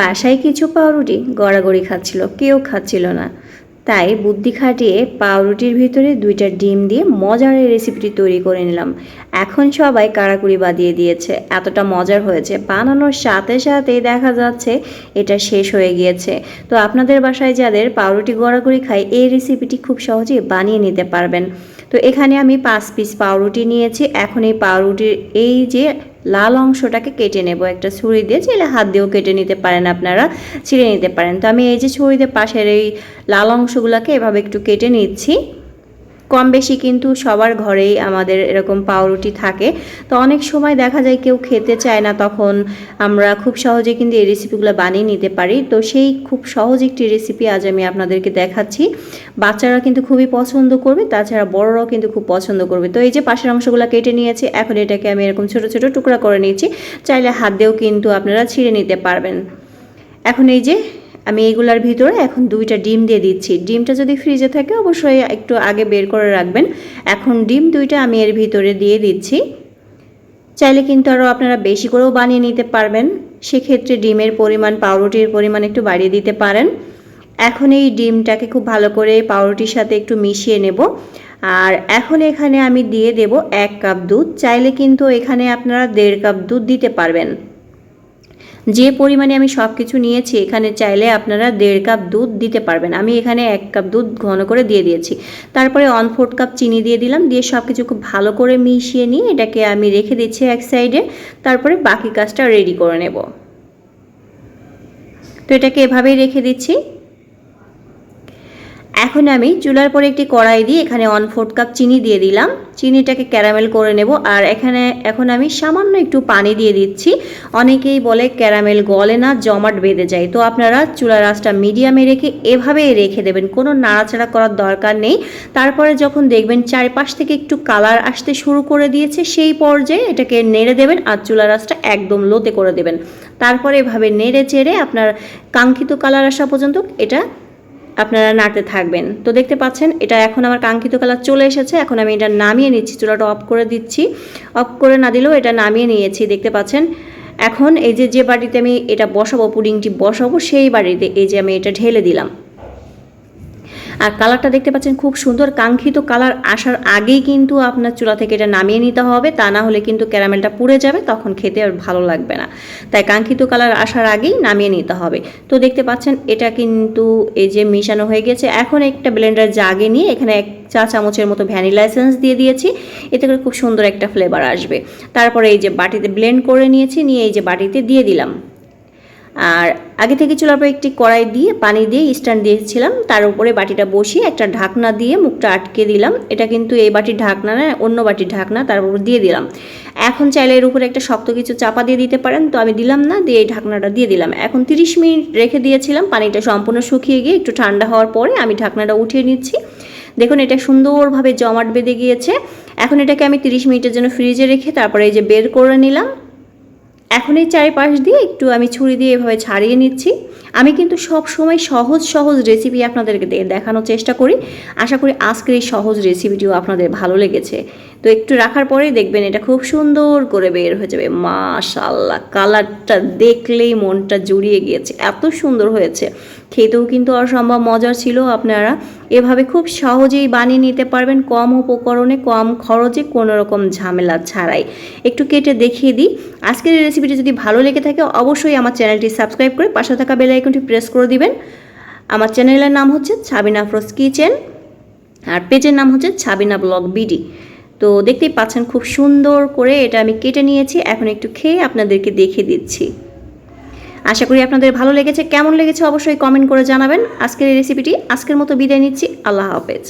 বাসায় কিছু পাউরুটি গড়াগড়ি খাচ্ছিল, কেউ খাচ্ছিল না। তাই বুদ্ধি খাটিয়ে পাউরুটির ভিতরে দুইটা ডিম দিয়ে মজার এই রেসিপিটি তৈরি করে নিলাম। এখন সবাই কাড়াকুড়ি বাদিয়ে দিয়েছে। এতটা মজার হয়েছে। বানানোর সাথে সাথেই দেখা যাচ্ছে এটা শেষ হয়ে গিয়েছে। তো আপনাদের বাসায় যাদের পাউরুটি গড়াগড়ি খায়, এই রেসিপিটি খুব সহজেই বানিয়ে নিতে পারবেন। তো এখানে আমি পাঁচ পিস পাউরুটি নিয়েছি। এখন এই পাউরুটির, এই যে লাল অংশটাকে কেটে নেব। একটা ছুরি দিয়ে চাইলে হাত দিয়েও কেটে নিতে পারেন আপনারা, ছিঁড়ে নিতে পারেন। তো আমি এই যে ছুরিতে পাশের এই লাল অংশগুলোকে এভাবে একটু কেটে নিচ্ছি। কম বেশি কিন্তু সবার ঘরেই আমাদের এরকম পাউরুটি থাকে। তো অনেক সময় দেখা যায় কেউ খেতে চায় না, তখন আমরা খুব সহজে কিন্তু এই রেসিপিগুলো বানিয়ে নিতে পারি। তো সেই খুব সহজ একটি রেসিপি আজ আমি আপনাদেরকে দেখাচ্ছি। বাচ্চারা কিন্তু খুবই পছন্দ করবে, তাছাড়া বড়রাও কিন্তু খুব পছন্দ করবে। তো এই যে পাশের অংশগুলো কেটে নিয়েছি, এখন এটাকে আমি এরকম ছোট ছোট টুকরা করে নিয়েছি চাইলে হাত দিয়েও কিন্তু আপনারা ছিঁড়ে নিতে পারবেন। এখন এই যে আমি এইগুলার ভিতরে এখন দুইটা ডিম দিয়ে দিচ্ছি। ডিমটা যদি ফ্রিজে থাকে, অবশ্যই একটু আগে বের করে রাখবেন। এখন ডিম দুইটা আমি এর ভিতরে দিয়ে দিচ্ছি। চাইলে কিন্তু আরও আপনারা বেশি করেও বানিয়ে নিতে পারবেন। সেক্ষেত্রে ডিমের পরিমাণ, পাউরুটির পরিমাণ একটু বাড়িয়ে দিতে পারেন। এখন এই ডিমটাকে খুব ভালো করে পাউরুটির সাথে একটু মিশিয়ে নেব। আর এখন এখানে আমি দিয়ে দেব এক কাপ দুধ। চাইলে কিন্তু এখানে আপনারা দেড় কাপ দুধ দিতে পারবেন। যে পরিমাণে আমি সব কিছু নিয়েছি, এখানে চাইলে আপনারা দেড় কাপ দুধ দিতে পারবেন। আমি এখানে এক কাপ দুধ ঘন করে দিয়ে দিয়েছি। তারপরে ওয়ান ফোর্থ কাপ চিনি দিয়ে দিলাম, দিয়ে সব কিছু খুব ভালো করে মিশিয়ে নিয়ে এটাকে আমি রেখে দিচ্ছি এক সাইডে তারপরে বাকি কাজটা রেডি করে নেব। তো এটাকে এভাবেই রেখে দিচ্ছি। এখন আমি চুলার পরে একটি কড়াই দিয়ে এখানে ওয়ান ফোর্থ কাপ চিনি দিয়ে দিলাম। চিনিটাকে ক্যারামেল করে নেব। আর এখানে, এখন আমি সামান্য একটু পানি দিয়ে দিচ্ছি। অনেকেই বলে ক্যারামেল গলে না, জমাট বেঁধে যায়। তো আপনারা চুলার আঁচটা মিডিয়ামে রেখে এভাবেই রেখে দেবেন। কোনো নাড়াচাড়া করার দরকার নেই। তারপরে যখন দেখবেন চারপাশ থেকে একটু কালার আসতে শুরু করে দিয়েছে, সেই পর্যায়ে এটাকে নেড়ে দেবেন আর চুলার আঁচটা একদম লোতে করে দেবেন। তারপরে এভাবে নেড়ে চেড়ে আপনার কাঙ্ক্ষিত কালার আসা পর্যন্ত এটা আপনারা নাড়তে থাকবেন। তো দেখতে পাচ্ছেন, এটা এখন আমার কাঙ্ক্ষিত কালার চলে এসেছে। এখন আমি এটা নামিয়ে নিচ্ছি, চুলাটা অফ করে দিচ্ছি। অফ করে না দিলেও এটা নামিয়ে নিয়েছি, দেখতে পাচ্ছেন। এখন এই যে যে বাড়িতে আমি এটা বসাবো, পুডিংটি বসাবো, সেই বাড়িতে এই যে আমি এটা ঢেলে দিলাম। আর কালারটা দেখতে পাচ্ছেন খুব সুন্দর। কাঙ্ক্ষিত কালার আসার আগেই কিন্তু আপনার চুলা থেকে এটা নামিয়ে নিতে হবে। তা না হলে কিন্তু ক্যারামেলটা পুড়ে যাবে, তখন খেতে আর ভালো লাগবে না। তাই কাঙ্ক্ষিত কালার আসার আগেই নামিয়ে নিতে হবে। তো দেখতে পাচ্ছেন, এটা কিন্তু এই যে মিশানো হয়ে গেছে। এখন একটা ব্লেন্ডার জাগে নিয়ে এখানে এক চা চামচের মতো ভ্যানিলা এসেন্স দিয়ে দিয়েছি। এতে করে খুব সুন্দর একটা ফ্লেভার আসবে। তারপরে এই যে বাটিতে ব্লেন্ড করে নিয়েছি, নিয়ে এই যে বাটিতে দিয়ে দিলাম। আর আগে থেকে চুলার পর একটি কড়াই দিয়ে, পানি দিয়ে স্ট্যান্ড দিয়েছিলাম। তার উপরে বাটিটা বসিয়ে একটা ঢাকনা দিয়ে মুখটা আটকে দিলাম। এটা কিন্তু এই বাটির ঢাকনা না, অন্য বাটির ঢাকনা, তার উপর দিয়ে দিলাম। এখন চাইলে এর উপরে একটা শক্ত কিছু চাপা দিয়ে দিতে পারেন। তো আমি দিলাম না, দিয়ে এই ঢাকনাটা দিয়ে দিলাম। এখন 30 মিনিট রেখে দিয়েছিলাম, পানিটা সম্পূর্ণ শুকিয়ে গিয়ে একটু ঠান্ডা হওয়ার পরে আমি ঢাকনাটা উঠিয়ে নিচ্ছি। দেখুন, এটা সুন্দরভাবে জমাট বেঁধে গিয়েছে। এখন এটাকে আমি 30 মিনিটের জন্য ফ্রিজে রেখে তারপরে এই যে বের করে নিলাম। এখন এই চারিপাশ দিয়ে একটু আমি ছুরি দিয়ে এভাবে ছাড়িয়ে নিচ্ছি। আমি কিন্তু সব সময় সহজ সহজ রেসিপি আপনাদেরকে দেখানোর চেষ্টা করি। আশা করি আজকের এই সহজ রেসিপিটিও আপনাদের ভালো লেগেছে। তো একটু রাখার পরেই দেখবেন এটা খুব সুন্দর করে বের হয়ে যাবে। মাশাল্লাহ কালারটা দেখলেই মনটা জুড়িয়ে গিয়েছে। এত সুন্দর হয়েছে। খেতেও কিন্তু অসম্ভব মজার ছিল আপনারা। এভাবে খুব সহজেই বানিয়ে নিতে পারবেন কম উপকরণে, কম খরচে, কোনো রকম ঝামেলা ছাড়াই। একটু কেটে দেখিয়ে দিই। আজকের এই রেসিপিটি যদি ভালো লেগে থাকে, অবশ্যই আমার চ্যানেলটি সাবস্ক্রাইব করে পাশে থাকা বেল আইকনটি প্রেস করে দিবেন। আমার চ্যানেলের নাম হচ্ছে ছাবিনা ফ্রস কিচেন আর পেজের নাম হচ্ছে ছাবিনা ব্লগ বিডি। তো দেখতেই পাচ্ছেন খুব সুন্দর করে এটা আমি কেটে নিয়েছি। এখন একটু খেয়ে আপনাদেরকে দেখে দিচ্ছি। আশা করি আপনাদের ভালো লেগেছে। কেমন লেগেছে অবশ্যই কমেন্ট করে জানাবেন। আজকের এই রেসিপিটি আজকের মতো বিদায় নিচ্ছি। আল্লাহ হাফেজ।